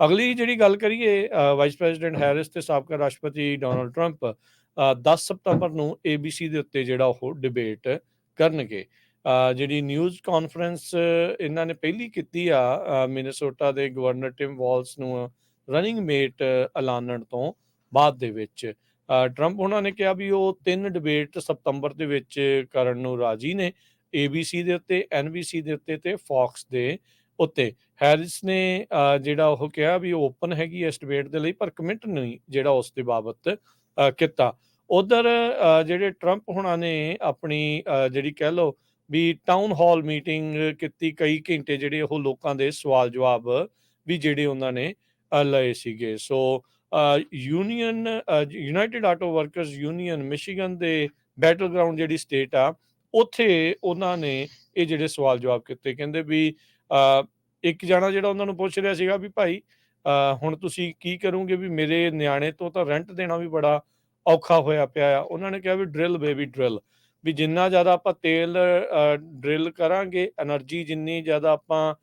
ਅਗਲੀ ਜਿਹੜੀ ਗੱਲ ਕਰੀਏ ਵਾਈਸ ਪ੍ਰੈਜ਼ੀਡੈਂਟ ਹੈਰਿਸ ਤੇ ਸਾਬਕਾ ਰਾਸ਼ਟਰਪਤੀ ਡੋਨਲਡ ਟਰੰਪ ਅ, 10 ਸਤੰਬਰ ਨੂੰ ABC ਦੇ ਉੱਤੇ ਜਿਹੜਾ ਉਹ ਡਿਬੇਟ ਕਰਨਗੇ। ਜਿਹੜੀ ਨਿਊਜ਼ ਕਾਨਫਰੰਸ ਇਹਨਾਂ ਨੇ ਪਹਿਲੀ ਕੀਤੀ ਆ ਅ, ਮਿਨੇਸੋਟਾ ਦੇ ਗਵਰਨਰ ਟਿਮ ਵਾਲਸ ਨੂੰ ਰਨਿੰਗ ਮੇਟ ਐਲਾਨਣ ਤੋਂ ਬਾਅਦ ਦੇ ਵਿੱਚ। ਟਰੰਪ ਉਹਨਾਂ ਨੇ ਕਿਹਾ ਵੀ ਉਹ ਤਿੰਨ ਡਿਬੇਟ ਸਤੰਬਰ ਦੇ ਵਿੱਚ ਕਰਨ ਨੂੰ ਰਾਜੀ ਨੇ ABC ਦੇ ਉੱਤੇ NBC ਦੇ ਉੱਤੇ ਤੇ ਫੌਕਸ ਦੇ। ਉੱਤੇ। ਹੈਰਿਸ ਨੇ ਜਿਹੜਾ ਉਹ ਕਿਹਾ ਵੀ ਓਪਨ ਹੈਗੀ ਇਸ ਡਿਬੇਟ ਦੇ ਲਈ, ਪਰ ਕਮਿਟ ਨਹੀਂ ਜਿਹੜਾ ਉਸ ਦੇ ਬਾਬਤ ਕੀਤਾ। ਉਧਰ ਜਿਹੜੇ ਟਰੰਪ ਹੁਣਾਂ ਨੇ ਆਪਣੀ ਜਿਹੜੀ ਕਹਿ ਲਓ ਵੀ ਟਾਊਨ ਹਾਲ ਮੀਟਿੰਗ ਕੀਤੀ ਕਈ ਘੰਟੇ ਜਿਹੜੇ ਉਹ ਲੋਕਾਂ ਦੇ ਸਵਾਲ ਜਵਾਬ ਵੀ ਜਿਹੜੇ ਉਹਨਾਂ ਨੇ ਲਏ ਸੀਗੇ। So union United Auto Workers union Michigan ਦੇ ਬੈਟਲ ਗਰਾਊਂਡ ਜਿਹੜੀ ਸਟੇਟ ਆ, ਉੱਥੇ ਉਹਨਾਂ ਨੇ ਇਹ ਜਿਹੜੇ ਸਵਾਲ ਜਵਾਬ ਕੀਤੇ। ਕਹਿੰਦੇ ਵੀ ਇੱਕ ਜਣਾ ਜਿਹੜਾ ਉਹਨਾਂ ਨੂੰ ਪੁੱਛ ਰਿਹਾ ਸੀਗਾ ਵੀ ਭਾਈ ਹੁਣ ਤੁਸੀਂ ਕੀ ਕਰੋਗੇ ਵੀ ਮੇਰੇ ਨਿਆਣੇ ਤੋਂ ਤਾਂ ਰੈਂਟ ਦੇਣਾ ਵੀ ਬੜਾ ਔਖਾ ਹੋਇਆ ਪਿਆ ਆ। ਉਹਨਾਂ ਨੇ ਕਿਹਾ ਵੀ ਡਰਿਲ ਬੇਬੀ ਡਰਿਲ ਵੀ ਜਿੰਨਾ ਜ਼ਿਆਦਾ ਆਪਾਂ ਤੇਲ ਡਰਿਲ ਕਰਾਂਗੇ એનર્ਜੀ ਜਿੰਨੀ ਜ਼ਿਆਦਾ ਆਪਾਂ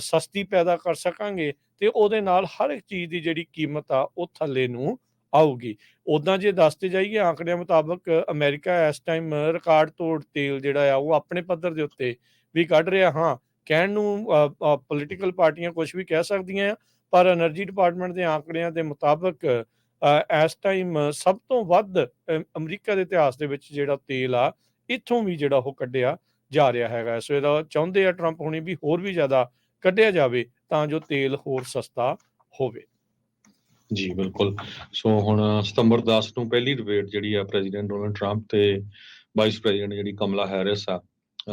ਸਸਤੀ ਪੈਦਾ ਕਰ ਸਕਾਂਗੇ, ਤੇ ਉਹਦੇ ਨਾਲ ਹਰ ਇੱਕ ਚੀਜ਼ ਦੀ ਜਿਹੜੀ ਕੀਮਤ ਆ, ਉਹ ਥੱਲੇ ਨੂੰ ਆਊਗੀ। ਉਦਾਂ ਜੇ ਦੱਸਦੇ ਜਾਈਏ, ਆਂਕੜਿਆਂ ਮੁਤਾਬਕ ਅਮਰੀਕਾ ਇਸ ਟਾਈਮ ਰਿਕਾਰਡ ਤੋੜ ਤੇਲ ਜਿਹੜਾ ਆ, ਉਹ ਆਪਣੇ ਪੱਧਰ ਦੇ ਉੱਤੇ ਵੀ ਕੱਢ ਰਿਹਾ। ਹਾਂ ਕਹਿਣ ਨੂੰ ਪੋਲੀਟੀਕਲ ਪਾਰਟੀਆਂ ਕੁਝ ਵੀ ਕਹਿ ਸਕਦੀਆਂ ਆ, ਪਰ એનર્ਜੀ ਡਿਪਾਰਟਮੈਂਟ ਦੇ ਆંકੜਿਆਂ ਦੇ ਮੁਤਾਬਕ ਇਸ ਟਾਈਮ ਸਭ ਤੋਂ ਵੱਧ ਅਮਰੀਕਾ ਦੇ ਇਤਿਹਾਸ ਦੇ ਵਿੱਚ ਜਿਹੜਾ ਤੇਲ ਆ, ਇੱਥੋਂ ਵੀ ਜਿਹੜਾ ਉਹ ਕੱਢਿਆ ਜਾ ਰਿਹਾ ਹੈਗਾ। ਸੋ ਇਹਦਾ ਚਾਹੁੰਦੇ ਆ ਟਰੰਪ ਹੁਣੀ ਵੀ ਹੋਰ ਵੀ ਜ਼ਿਆਦਾ ਕੱਢਿਆ ਜਾਵੇ, ਤਾਂ ਜੋ ਤੇਲ ਹੋਰ ਸਸਤਾ ਹੋਵੇ। ਜੀ, ਬਿਲਕੁਲ। ਸੋ ਹੁਣ ਸਤੰਬਰ 10 ਤੋਂ ਪਹਿਲੀ ਡਿਬੇਟ ਜਿਹੜੀ ਆ ਪ੍ਰੈਜ਼ੀਡੈਂਟ ਡੋਨਲਡ ਟਰੰਪ ਤੇ ਵਾਈਸ ਪ੍ਰੈਜ਼ੀਡੈਂਟ ਜਿਹੜੀ ਕਮਲਾ ਹੈਰਿਸ ਆ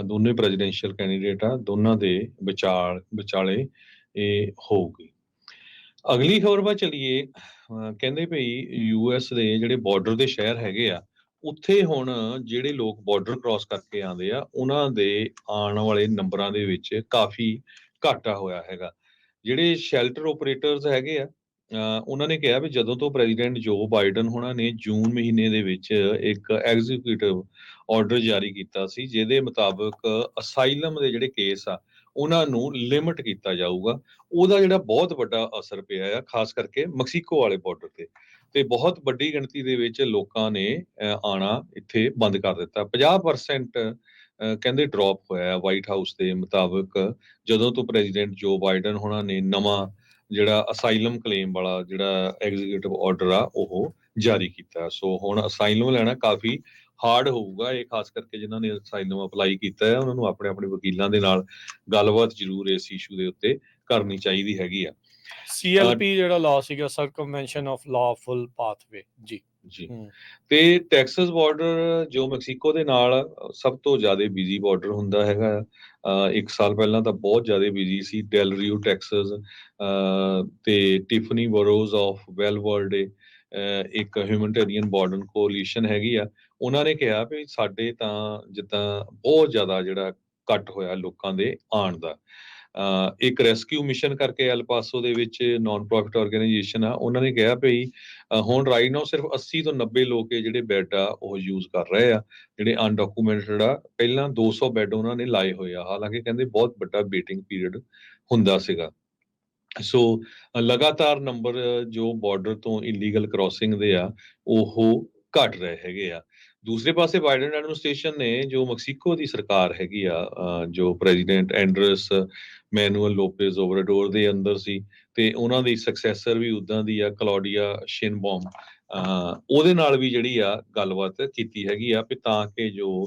ਦੋਨੇ ਪ੍ਰੈਜ਼ੀਡੈਂਸ਼ੀਅਲ ਕੈਂਡੀਡੇਟ ਆ ਦੋਨਾਂ ਦੇ ਵਿਚਾਲ ਵਿਚਾਲੇ ਇਹ ਹੋਊਗੀ। ਅਗਲੀ ਖਬਰ ਵਾ ਚਲੀਏ ਅ, ਕਹਿੰਦੇ ਭਈ ਯੂਐਸ ਦੇ ਜਿਹੜੇ ਬਾਰਡਰ ਦੇ ਸ਼ਹਿਰ ਹੈਗੇ ਆ ਉੱਥੇ ਹੁਣ ਜਿਹੜੇ ਲੋਕ ਬਾਰਡਰ ਕ੍ਰਾਸ ਕਰਕੇ ਆਉਂਦੇ ਆ ਉਹਨਾਂ ਦੇ ਆਉਣ ਵਾਲੇ ਨੰਬਰਾਂ ਦੇ ਵਿੱਚ ਕਾਫੀ ਘਾਟਾ ਹੋਇਆ ਹੈਗਾ। ਜਿਹੜੇ ਸ਼ੈਲਟਰ ਆਪਰੇਟਰਸ ਹੈਗੇ ਆ ਉਹਨਾਂ ਨੇ ਕਿਹਾ ਵੀ ਜਦੋਂ ਤੋਂ ਪ੍ਰੈਜ਼ੀਡੈਂਟ ਜੋ ਬਾਈਡਨ ਹੋਣਾ ਨੇ ਜੂਨ ਮਹੀਨੇ ਦੇ ਵਿੱਚ ਇੱਕ ਐਗਜ਼ੀਕਿਊਟਿਵ ਆਰਡਰ ਜਾਰੀ ਕੀਤਾ ਸੀ ਜਿਹਦੇ ਮੁਤਾਬਕ ਅਸਾਈਲਮ ਦੇ ਜਿਹੜੇ ਕੇਸ ਆ ਉਹਨਾਂ ਨੂੰ ਲਿਮਿਟ ਕੀਤਾ ਜਾਊਗਾ। ਉਹਦਾ ਜਿਹੜਾ ਬਹੁਤ ਵੱਡਾ ਅਸਰ ਪਿਆ ਆ ਖਾਸ ਕਰਕੇ ਮੈਕਸੀਕੋ ਵਾਲੇ ਬਾਰਡਰ ਤੇ। ਤੇ ਬਹੁਤ ਵੱਡੀ ਗਿਣਤੀ ਦੇ ਵਿੱਚ ਲੋਕਾਂ ਨੇ ਅ, ਆਣਾ ਇੱਥੇ ਬੰਦ ਕਰ ਦਿੱਤਾ। 50% ਕਹਿੰਦੇ ਡ੍ਰੌਪ ਹੋਇਆ ਹੈ ਵਾਈਟ ਹਾਊਸ ਦੇ ਮੁਤਾਬਕ ਜਦੋਂ ਤੋਂ ਪ੍ਰੈਜ਼ੀਡੈਂਟ ਜੋ ਬਾਈਡਨ ਹੋਣਾ ਨੇ ਨਵਾਂ ਜਿਹੜਾ ਅਸਾਈਲਮ ਕਲੇਮ ਵਾਲਾ ਜਿਹੜਾ ਐਗਜ਼ੀਕਿਊਟਿਵ ਆਰਡਰ ਆ ਉਹ ਜਾਰੀ ਕੀਤਾ। ਸੋ ਹੁਣ ਅਸਾਈਲਮ ਲੈਣਾ ਕਾਫੀ ਹਾਰਡ ਹੋਊਗਾ। ਇਹ ਖਾਸ ਕਰਕੇ ਜਿਨ੍ਹਾਂ ਨੇ ਅਸਾਈਲਮ ਅਪਲਾਈ ਕੀਤਾ ਹੈ ਉਹਨਾਂ ਨੂੰ ਆਪਣੇ ਆਪਣੇ ਵਕੀਲਾਂ ਦੇ ਨਾਲ ਗੱਲਬਾਤ ਜ਼ਰੂਰ ਇਸ ਇਸ਼ੂ ਦੇ ਉੱਤੇ ਕਰਨੀ ਚਾਹੀਦੀ ਹੈਗੀ ਆ। ਸੀਐਲਪੀ ਜਿਹੜਾ ਲਾਅ ਸੀਗਾ ਸਰਕਮਵੈਂਸ਼ਨ ਆਫ ਲਾਫੁਲ ਪਾਥਵੇ ਜੀ। ਜੀ। ਤੇ ਟੈਕਸਸ ਬਾਰਡਰ ਜੋ ਮੈਕਸੀਕੋ ਦੇ ਨਾਲ ਸਭ ਤੋਂ ਜ਼ਿਆਦਾ ਬਿਜ਼ੀ ਬਾਰਡਰ ਹੁੰਦਾ ਹੈਗਾ ਇੱਕ ਸਾਲ ਪਹਿਲਾਂ ਤਾਂ ਬਹੁਤ ਜ਼ਿਆਦਾ ਬਿਜ਼ੀ ਸੀ ਡੈਲ ਰੀਓ ਟੈਕਸਸ ਤੇ Tiffany Burrows of well world ਇੱਕ ਹਿਊਮਨਿਟੇਰੀਅਨ ਬਾਰਡਰ ਕੋਲੀਸ਼ਨ ਹੈਗੀ ਆ। ਉਹਨਾਂ ਨੇ ਕਿਹਾ ਵੀ ਸਾਡੇ ਤਾਂ ਜਿੱਦਾਂ ਬਹੁਤ ਜ਼ਿਆਦਾ ਜਿਹੜਾ ਕੱਟ ਹੋਇਆ ਲੋਕਾਂ ਦੇ ਆਉਣ ਦਾ। ਇੱਕ ਰੈਸਕਿਊ ਮਿਸ਼ਨ ਕਰਕੇ ਐਲ ਪਾਸੋ ਦੇ ਵਿੱਚ ਨਾਨ ਪ੍ਰੋਫਿਟ ਆਰਗੇਨਾਈਜੇਸ਼ਨ ਆ, ਉਹਨਾਂ ਨੇ ਕਿਹਾ ਭਈ ਹੁਣ ਰਾਈਟ ਨਾਓ ਸਿਰਫ 80 ਤੋਂ 90 ਲੋਕ ਜਿਹੜੇ ਬੈੱਡ ਆ, ਉਹ ਯੂਜ਼ ਕਰ ਰਹੇ ਆ। ਜਿਹੜੇ ਅਨਡਾਕੂਮੈਂਟਡ ਆ, ਪਹਿਲਾਂ 200 ਬੈੱਡ ਉਹਨਾਂ ਨੇ ਲਾਏ ਹੋਏ ਆ। ਹਾਲਾਂਕਿ ਕਹਿੰਦੇ ਬਹੁਤ ਵੱਡਾ ਵੇਟਿੰਗ ਪੀਰੀਅਡ ਹੁੰਦਾ ਸੀਗਾ। ਸੋ ਲਗਾਤਾਰ ਨੰਬਰ ਜੋ ਬਾਰਡਰ ਤੋਂ ਇਲੀਗਲ ਕ੍ਰਾਸਿੰਗ ਦੇ ਆ, ਉਹ ਘਟ ਰਹੇ ਹੈਗੇ ਆ। ਦੂਸਰੇ ਪਾਸੇ ਬਾਈਡਨ ਐਡਮਿਨਿਸਟ੍ਰੇਸ਼ਨ ਨੇ ਜੋ ਮੈਕਸੀਕੋ ਦੀ ਸਰਕਾਰ ਹੈਗੀ ਆ ਜੋ president Andres Manuel Lopez Obrador ਦੇ ਅੰਦਰ ਸੀ ਤੇ ਉਹਨਾਂ ਦੀ ਸਕਸੈਸਰ ਵੀ ਉਦਾਂ ਦੀ ਆ, ਕਲੌਡੀਆ ਸ਼ਿਨਬੌਮ। ਉਹਦੇ ਨਾਲ ਵੀ ਜਿਹੜੀ ਆ ਗੱਲਬਾਤ ਕੀਤੀ ਹੈਗੀ ਆ ਵੀ ਤਾਂ ਕਿ ਜੋ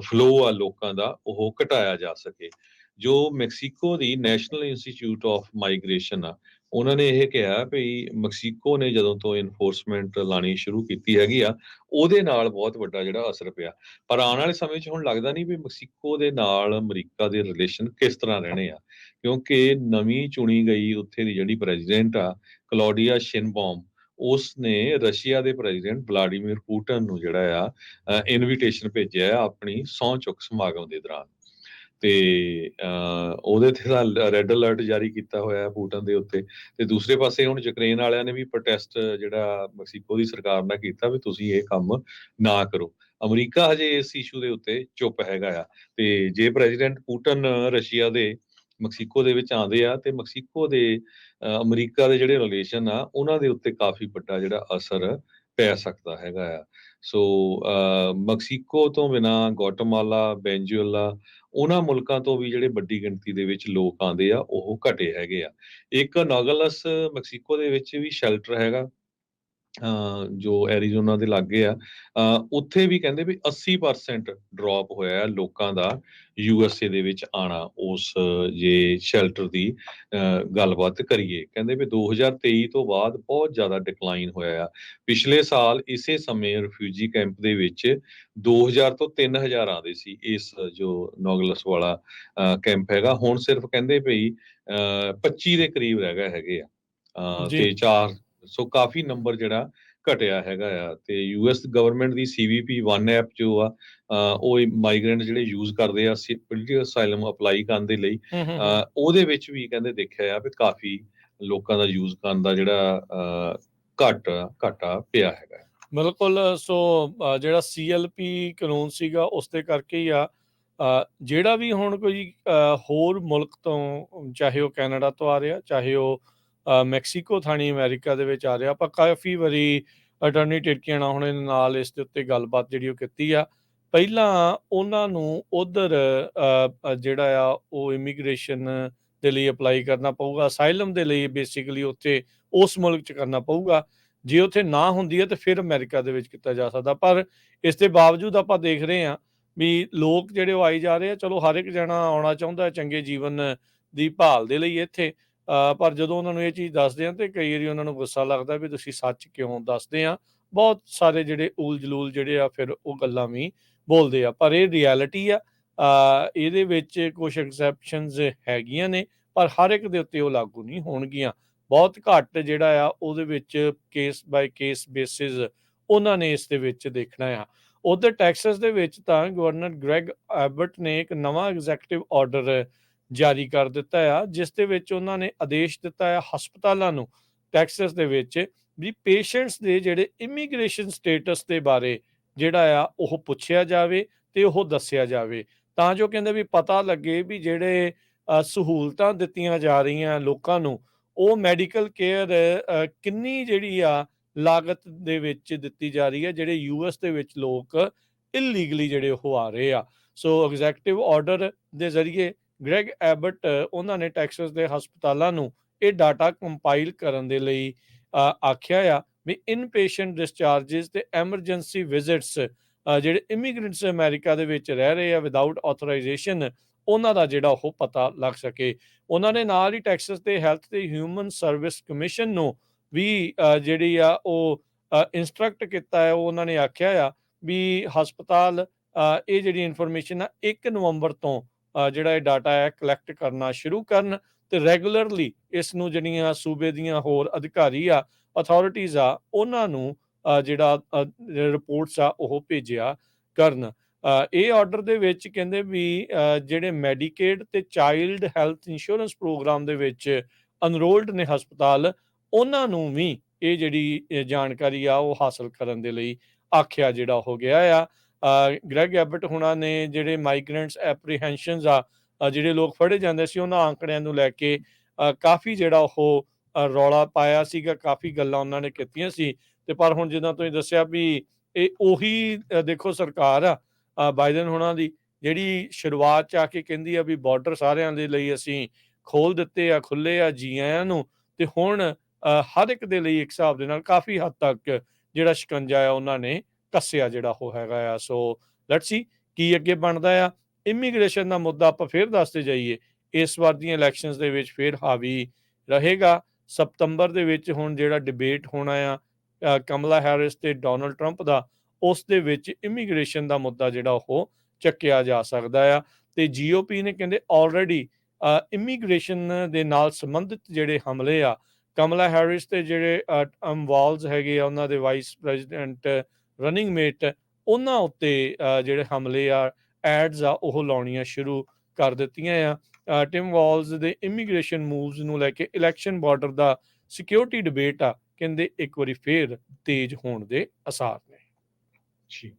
ਫਲੋ ਆ ਲੋਕਾਂ ਦਾ, ਉਹ ਘਟਾਇਆ ਜਾ ਸਕੇ। ਜੋ ਮੈਕਸੀਕੋ ਦੀ ਨੈਸ਼ਨਲ ਇੰਸਟੀਚਿਊਟ ਆਫ ਮਾਈਗ੍ਰੇਸ਼ਨ ਆ ਉਹਨਾਂ ਨੇ ਇਹ ਕਿਹਾ ਵੀ ਮੈਕਸੀਕੋ ਨੇ ਜਦੋਂ ਤੋਂ ਇਨਫੋਰਸਮੈਂਟ ਲਾਣੀ ਸ਼ੁਰੂ ਕੀਤੀ ਹੈਗੀ ਆ, ਉਹਦੇ ਨਾਲ ਬਹੁਤ ਵੱਡਾ ਜਿਹੜਾ ਅਸਰ ਪਿਆ। ਪਰ ਆਉਣ ਵਾਲੇ ਸਮੇਂ 'ਚ ਹੁਣ ਲੱਗਦਾ ਨਹੀਂ ਵੀ ਮੈਕਸੀਕੋ ਦੇ ਨਾਲ ਅਮਰੀਕਾ ਦੇ ਰਿਲੇਸ਼ਨ ਕਿਸ ਤਰ੍ਹਾਂ ਰਹਿਣੇ ਆ, ਕਿਉਂਕਿ ਨਵੀਂ ਚੁਣੀ ਗਈ ਉੱਥੇ ਦੀ ਜਿਹੜੀ ਪ੍ਰੈਜ਼ੀਡੈਂਟ ਆ, ਕਲੌਡੀਆ ਸ਼ਿਨਬੌਮ ਉਸ ਨੇ ਰਸ਼ੀਆ ਦੇ ਪ੍ਰੈਜ਼ੀਡੈਂਟ ਵਲਾਡੀਮੀਰ ਪੁਟਨ ਨੂੰ ਜਿਹੜਾ ਆ ਇਨਵੀਟੇਸ਼ਨ ਭੇਜਿਆ ਆਪਣੀ ਸਹੁੰ ਚੁੱਕ ਸਮਾਗਮ ਦੇ ਦੌਰਾਨ। ਤੇ ਉਹਦੇ ਤੇ ਰੈੱਡ ਅਲਰਟ ਜਾਰੀ ਕੀਤਾ ਹੋਇਆ ਹੈ ਪੁਟਨ ਦੇ ਉੱਤੇ। ਤੇ ਦੂਸਰੇ ਪਾਸੇ ਹੁਣ ਯੂਕਰੇਨ ਵਾਲਿਆਂ ਨੇ ਵੀ ਪ੍ਰੋਟੈਸਟ ਜਿਹੜਾ ਮੈਕਸੀਕੋ ਦੀ ਸਰਕਾਰ ਨਾਲ ਕੀਤਾ ਵੀ ਤੁਸੀਂ ਇਹ ਕੰਮ ਨਾ ਕਰੋ। ਅਮਰੀਕਾ ਹਜੇ ਇਸ ਇਸ਼ੂ ਦੇ ਉੱਤੇ ਚੁੱਪ ਹੈਗਾ ਆ। ਤੇ ਜੇ ਪ੍ਰੈਜ਼ੀਡੈਂਟ ਪੂਟਨ ਰਸ਼ੀਆ ਦੇ ਮੈਕਸੀਕੋ ਦੇ ਵਿੱਚ ਆਉਂਦੇ ਆ, ਤੇ ਮੈਕਸੀਕੋ ਦੇ ਅਮਰੀਕਾ ਦੇ ਜਿਹੜੇ ਰਿਲੇਸ਼ਨ ਆ, ਉਹਨਾਂ ਦੇ ਉੱਤੇ ਕਾਫੀ ਵੱਡਾ ਜਿਹੜਾ ਅਸਰ ਪੈ ਸਕਦਾ ਹੈਗਾ ਆ। ਸੋ ਅ, ਮੈਕਸੀਕੋ ਤੋਂ ਬਿਨਾ ਗਵਾਟੇਮਾਲਾ ਬੈਂਜੂਲਾ ਉਹਨਾਂ ਮੁਲਕਾਂ ਤੋਂ ਵੀ ਜਿਹੜੇ ਵੱਡੀ ਗਿਣਤੀ ਦੇ ਵਿੱਚ ਲੋਕ ਆਉਂਦੇ ਆ ਉਹ ਘਟੇ ਹੈਗੇ ਆ। ਇੱਕ ਨੋਗਲਸ ਮੈਕਸੀਕੋ ਦੇ ਵਿੱਚ ਵੀ ਸ਼ੈਲਟਰ ਹੈਗਾ। ਜੋ ਐਰੀਜ਼ੋਨਾ ਦੇ ਲਾਗੇ ਆ ਉੱਥੇ ਵੀ ਕਹਿੰਦੇ ਵੀ 80% ਡ੍ਰੌਪ ਹੋਇਆ ਹੈ ਲੋਕਾਂ ਦਾ ਯੂਐਸਏ ਦੇ ਵਿੱਚ ਆਣਾ ਉਸ ਜੇ ਸ਼ੈਲਟਰ ਦੀ ਗੱਲਬਾਤ ਕਰੀਏ। ਕਹਿੰਦੇ ਵੀ 2023 ਤੋਂ ਬਾਅਦ ਬਹੁਤ ਜ਼ਿਆਦਾ ਡਿਕਲਾਈਨ ਹੋਇਆ ਆ। ਪਿਛਲੇ ਸਾਲ ਇਸੇ ਸਮੇਂ ਰਿਫਿਊਜੀ ਕੈਂਪ ਦੇ ਵਿੱਚ 2000 ਤੋਂ 3000 ਆਉਂਦੇ ਸੀ ਇਸ ਜੋ ਨੋਗਲਸ ਵਾਲਾ ਕੈਂਪ ਹੈਗਾ। ਹੁਣ ਸਿਰਫ ਕਹਿੰਦੇ ਭਈ ਅ, 25 ਦੇ ਕਰੀਬ ਰਹਿ ਗਏ ਹੈਗੇ ਆ। ਤੇ 4 ਸੋ ਕਾਫੀ ਨੰਬਰ ਜਿਹੜਾ ਘਟਿਆ ਹੈਗਾ ਆ ਤੇ ਯੂਐਸ ਗਵਰਨਮੈਂਟ ਦੀ ਸੀਵੀਪੀ 1 ਐਪ ਜੋ ਆ ਉਹ ਮਾਈਗ੍ਰੈਂਟ ਜਿਹੜੇ ਯੂਜ਼ ਕਰਦੇ ਆ ਪੋਲੀਟੀਕਲ ਅਸਾਈਲਮ ਅਪਲਾਈ ਕਰਨ ਦੇ ਲਈ ਉਹਦੇ ਵਿੱਚ ਵੀ ਕਹਿੰਦੇ ਦੇਖਿਆ ਆ ਵੀ ਕਾਫੀ ਲੋਕਾਂ ਦਾ ਯੂਜ਼ ਕਰਨ ਦਾ ਜਿਹੜਾ ਘਟ ਘਾਟਾ ਪਿਆ ਹੈਗਾ। ਬਿਲਕੁਲ ਸੋ ਜਿਹੜਾ ਸੀਐਲਪੀ ਕਾਨੂੰਨ ਸੀਗਾ ਉਸ ਦੇ ਕਰਕੇ ਹੀ ਆ। ਜਿਹੜਾ ਵੀ ਹੁਣ ਕੋਈ ਹੋਰ ਮੁਲਕ ਤੋਂ ਚਾਹੇ ਉਹ ਕੈਨੇਡਾ ਤੋਂ ਆ ਰਿਹਾ ਚਾਹੇ ਉਹ ਮੈਕਸੀਕੋ ਥਾਣੀ ਅਮਰੀਕਾ ਦੇ ਵਿੱਚ ਆ ਰਿਹਾ। ਆਪਾਂ ਕਾਫੀ ਵਾਰੀ ਅਟਾਰਨੀ ਟਿਰਕੀਆਣਾ ਹੁਣੇ ਨਾਲ ਇਸ ਦੇ ਉੱਤੇ ਗੱਲਬਾਤ ਜਿਹੜੀ ਉਹ ਕੀਤੀ ਆ। ਪਹਿਲਾਂ ਉਹਨਾਂ ਨੂੰ ਉਧਰ ਜਿਹੜਾ ਆ ਉਹ ਇਮੀਗ੍ਰੇਸ਼ਨ ਦੇ ਲਈ ਅਪਲਾਈ ਕਰਨਾ ਪਊਗਾ। ਅਸਾਈਲਮ ਦੇ ਲਈ ਬੇਸਿਕਲੀ ਉੱਥੇ ਉਸ ਮੁਲਕ ਚ ਕਰਨਾ ਪਊਗਾ। ਜੇ ਉੱਥੇ ਨਾ ਹੁੰਦੀ ਹੈ ਤਾਂ ਫਿਰ ਅਮਰੀਕਾ ਦੇ ਵਿੱਚ ਕੀਤਾ ਜਾ ਸਕਦਾ। ਪਰ ਇਸ ਦੇ ਬਾਵਜੂਦ ਆਪਾਂ ਦੇਖ ਰਹੇ ਹਾਂ ਵੀ ਲੋਕ ਜਿਹੜੇ ਉਹ ਆਈ ਜਾ ਰਹੇ ਆ, ਚਲੋ ਹਰ ਇੱਕ ਜਣਾ ਆਉਣਾ ਚਾਹੁੰਦਾ ਚੰਗੇ ਜੀਵਨ ਦੀ ਭਾਲ ਦੇ ਲਈ ਇੱਥੇ। ਪਰ ਜਦੋਂ ਉਹਨਾਂ ਨੂੰ ਇਹ ਚੀਜ਼ ਦੱਸਦੇ ਆ ਤੇ ਕਈ ਵਾਰੀ ਉਹਨਾਂ ਨੂੰ ਗੁੱਸਾ ਲੱਗਦਾ ਵੀ ਤੁਸੀਂ ਸੱਚ ਕਿਉਂ ਦੱਸਦੇ ਆ? ਬਹੁਤ ਸਾਰੇ ਜਿਹੜੇ ਊਲ ਜਲੂਲ ਜਿਹੜੇ ਆ ਫਿਰ ਉਹ ਗੱਲਾਂ ਵੀ ਬੋਲਦੇ ਆ। ਪਰ ਇਹ ਰਿਐਲਿਟੀ ਆ ਇਹਦੇ ਵਿੱਚ ਕੁਝ ਐਕਸੈਪਸ਼ਨਸ ਹੈਗੀਆਂ ਨੇ, ਪਰ ਹਰ ਇੱਕ ਦੇ ਉੱਤੇ ਉਹ ਲਾਗੂ ਨਹੀਂ ਹੋਣਗੀਆਂ। ਬਹੁਤ ਘੱਟ ਜਿਹੜਾ ਆ, ਉਹਦੇ ਵਿੱਚ ਕੇਸ ਬਾਈ ਕੇਸ ਬੇਸਿਸ ਉਹਨਾਂ ਨੇ ਇਸ ਦੇ ਵਿੱਚ ਦੇਖਣਾ ਆ। ਉਧਰ ਟੈਕਸਸ ਦੇ ਵਿੱਚ ਤਾਂ ਗਵਰਨਰ ਗ੍ਰੈਗ ਐਬਟ ਨੇ ਇੱਕ ਨਵਾਂ ਐਗਜ਼ੈਕਟਿਵ ਆਰਡਰ ਜਾਰੀ ਕਰ ਦਿੱਤਾ ਆ, ਜਿਸ ਦੇ ਵਿੱਚ ਉਹਨਾਂ ਨੇ ਆਦੇਸ਼ ਦਿੱਤਾ ਆ ਹਸਪਤਾਲਾਂ ਨੂੰ, ਟੈਕਸਸ ਦੇ ਵਿੱਚ, ਵੀ ਪੇਸ਼ੈਂਟਸ ਦੇ ਜਿਹੜੇ ਇਮੀਗ੍ਰੇਸ਼ਨ ਸਟੇਟਸ ਦੇ ਬਾਰੇ ਜਿਹੜਾ ਆ ਉਹ ਪੁੱਛਿਆ ਜਾਵੇ ਤੇ ਉਹ ਦੱਸਿਆ ਜਾਵੇ। ਤਾਂ ਜੋ ਕਹਿੰਦੇ ਵੀ ਪਤਾ ਲੱਗੇ ਵੀ ਜਿਹੜੇ ਸਹੂਲਤਾਂ ਦਿੱਤੀਆਂ ਜਾ ਰਹੀਆਂ ਲੋਕਾਂ ਨੂੰ, ਉਹ ਮੈਡੀਕਲ ਕੇਅਰ ਕਿੰਨੀ ਜਿਹੜੀ ਆ ਲਾਗਤ ਦੇ ਵਿੱਚ ਦਿੱਤੀ ਜਾ ਰਹੀ ਹੈ, ਜਿਹੜੇ ਯੂਐਸ ਦੇ ਵਿੱਚ ਲੋਕ ਇਲੀਗਲੀ ਜਿਹੜੇ ਉਹ ਆ ਰਹੇ ਆ। ਸੋ ਐਗਜ਼ੈਕਟਿਵ ਆਰਡਰ ਦੇ ਜ਼ਰੀਏ ਗ੍ਰੈਗ ਐਬਟ ਉਹਨਾਂ ਨੇ ਟੈਕਸਸ ਦੇ ਹਸਪਤਾਲਾਂ ਨੂੰ ਇਹ ਡਾਟਾ ਕੰਪਾਈਲ ਕਰਨ ਦੇ ਲਈ ਆਖਿਆ ਆ ਵੀ ਇਨਪੇਸ਼ੈਂਟ ਡਿਸਚਾਰजेस ਤੇ ਐਮਰਜੈਂਸੀ ਵਿਜ਼ਿਟਸ ਜਿਹੜੇ ਇਮੀਗ੍ਰੈਂਟਸ ਅਮਰੀਕਾ ਦੇ ਵਿੱਚ ਰਹਿ ਰਹੇ ਆ ਵਿਦਆਊਟ ਆਥੋਰਾਈਜੇਸ਼ਨ ਉਹਨਾਂ ਦਾ ਜਿਹੜਾ ਉਹ ਪਤਾ ਲੱਗ ਸਕੇ। ਉਹਨਾਂ ਨੇ ਨਾਲ ਹੀ ਟੈਕਸਸ ਦੇ ਹੈਲਥ ਤੇ ਹਿਊਮਨ ਸਰਵਿਸ ਕਮਿਸ਼ਨ ਨੂੰ ਵੀ ਜਿਹੜੀ ਆ ਉਹ ਇਨਸਟਰਕਟ ਕੀਤਾ ਹੈ। ਉਹ ਉਹਨਾਂ ਨੇ ਆਖਿਆ ਆ ਵੀ ਹਸਪਤਾਲ ਇਹ ਜਿਹੜੀ ਇਨਫੋਰਮੇਸ਼ਨ ਆ 1 ਨਵੰਬਰ ਤੋਂ ਜਿਹੜਾ ਇਹ ਡਾਟਾ ਹੈ ਕਲੈਕਟ ਕਰਨਾ ਸ਼ੁਰੂ ਕਰਨ ਤੇ ਰੈਗੂਲਰਲੀ ਇਸ ਨੂੰ ਜਿਹੜੀਆਂ ਸੂਬੇ ਦੀਆਂ ਹੋਰ ਅਧਿਕਾਰੀ ਆ ਅਥਾਰਟੀਜ਼ ਆ, ਉਹਨਾਂ ਨੂੰ ਜਿਹੜਾ ਰਿਪੋਰਟਸ ਆ, ਉਹ ਭੇਜਿਆ ਕਰਨ। ਇਹ ਆਰਡਰ ਦੇ ਵਿੱਚ ਕਹਿੰਦੇ ਵੀ ਜਿਹੜੇ ਮੈਡੀਕੇਡ ਤੇ ਚਾਈਲਡ ਹੈਲਥ ਇੰਸ਼ੋਰੈਂਸ ਪ੍ਰੋਗਰਾਮ ਦੇ ਵਿੱਚ ਅਨਰੋਲਡ ਨੇ ਹਸਪਤਾਲ, ਉਹਨਾਂ ਨੂੰ ਵੀ ਇਹ ਜਿਹੜੀ ਜਾਣਕਾਰੀ ਆ, ਉਹ ਹਾਸਲ ਕਰਨ ਦੇ ਲਈ ਆਖਿਆ ਜਿਹੜਾ ਹੋ ਗਿਆ ਆ। ਗ੍ਰੈਗ ਐਬਟ ਹੁਣਾਂ ਨੇ ਜਿਹੜੇ ਮਾਈਗ੍ਰੈਂਟਸ ਐਪਰੀਹੈਂਸ਼ਨਸ ਆ ਜਿਹੜੇ ਲੋਕ ਫੜੇ ਜਾਂਦੇ ਸੀ, ਉਹਨਾਂ ਆંકੜਿਆਂ ਨੂੰ ਲੈ ਕੇ ਕਾਫੀ ਜਿਹੜਾ ਉਹ ਰੌਲਾ ਪਾਇਆ ਸੀਗਾ, ਕਾਫੀ ਗੱਲਾਂ ਉਹਨਾਂ ਨੇ ਕੀਤੀਆਂ ਸੀ। ਤੇ ਪਰ ਹੁਣ ਜਿੱਦਾਂ ਤੁਸੀਂ ਦੱਸਿਆ ਵੀ ਇਹ ਉਹੀ ਦੇਖੋ ਸਰਕਾਰ ਆ ਬਾਈਡਨ ਹੁਣਾਂ ਦੀ, ਜਿਹੜੀ ਸ਼ੁਰੂਆਤ ਚ ਆ ਕੇ ਕਹਿੰਦੀ ਆ ਵੀ ਬਾਰਡਰ ਸਾਰਿਆਂ ਦੇ ਲਈ ਅਸੀਂ ਖੋਲ ਦਿੱਤੇ ਆ ਖੁੱਲੇ ਆ ਜੀ ਆਇਆਂ ਨੂੰ, ਤੇ ਹੁਣ ਹਰ ਇੱਕ ਦੇ ਲਈ ਇੱਕ ਹਿਸਾਬ ਦੇ ਨਾਲ ਕਾਫੀ ਹੱਦ ਤੱਕ ਜਿਹੜਾ ਸ਼ਿਕੰਜਾ ਆ ਉਹਨਾਂ ਨੇ ਕੱਸਿਆ ਜਿਹੜਾ ਉਹ ਹੈਗਾ ਆ। ਸੋ ਲੈਟਸ ਸੀ ਕੀ ਅੱਗੇ ਬਣਦਾ ਆ। ਇਮੀਗ੍ਰੇਸ਼ਨ ਦਾ ਮੁੱਦਾ ਆਪਾਂ ਫੇਰ ਦੱਸਦੇ ਜਾਈਏ। ਇਸ ਵਾਰ ਦੀਆਂ ਇਲੈਕਸ਼ਨਸ ਦੇ ਵਿੱਚ ਫੇਰ ਹਾਵੀ ਰਹੇਗਾ। ਸਤੰਬਰ ਦੇ ਵਿੱਚ ਹੁਣ ਜਿਹੜਾ ਡਿਬੇਟ ਹੋਣਾ ਆ ਕਮਲਾ ਹੈਰਿਸ ਤੇ ਡੋਨਲਡ ਟਰੰਪ ਦਾ, ਉਸ ਦੇ ਵਿੱਚ ਇਮੀਗ੍ਰੇਸ਼ਨ ਦਾ ਮੁੱਦਾ ਜਿਹੜਾ ਉਹ ਚੱਕਿਆ ਜਾ ਸਕਦਾ ਆ। ਤੇ ਜੀਓਪੀ ਨੇ ਕਹਿੰਦੇ ਆਲਰੇਡੀ ਇਮੀਗ੍ਰੇਸ਼ਨ ਦੇ ਨਾਲ ਸੰਬੰਧਿਤ ਜਿਹੜੇ ਹਮਲੇ ਆ, ਕਮਲਾ ਹੈਰਿਸ ਤੇ ਜਿਹੜੇ ਅਮਵਾਲਸ ਹੈਗੇ ਆ, ਉਹਨਾਂ ਦੇ ਵਾਈਸ ਪ੍ਰੈਜ਼ੀਡੈਂਟ ਰਨਿੰਗ ਮੇਟ ਉਹਨਾਂ ਉੱਤੇ ਜਿਹੜੇ ਹਮਲੇ ਆ ਐਡਸ ਆ, ਉਹ ਲਾਉਣੀਆਂ ਸ਼ੁਰੂ ਕਰ ਦਿੱਤੀਆਂ ਆ। ਟਿਮ ਵਾਲਸ ਦੇ ਇਮੀਗ੍ਰੇਸ਼ਨ ਮੂਵਸ ਨੂੰ ਲੈ ਕੇ ਇਲੈਕਸ਼ਨ ਬਾਰਡਰ ਦਾ ਸਿਕਿਉਰਿਟੀ ਡਿਬੇਟ ਆ, ਕਹਿੰਦੇ ਇੱਕ ਵਾਰੀ ਫੇਰ ਤੇਜ਼ ਹੋਣ ਦੇ ਅਸਾਰ ਨੇ। ਜੀ।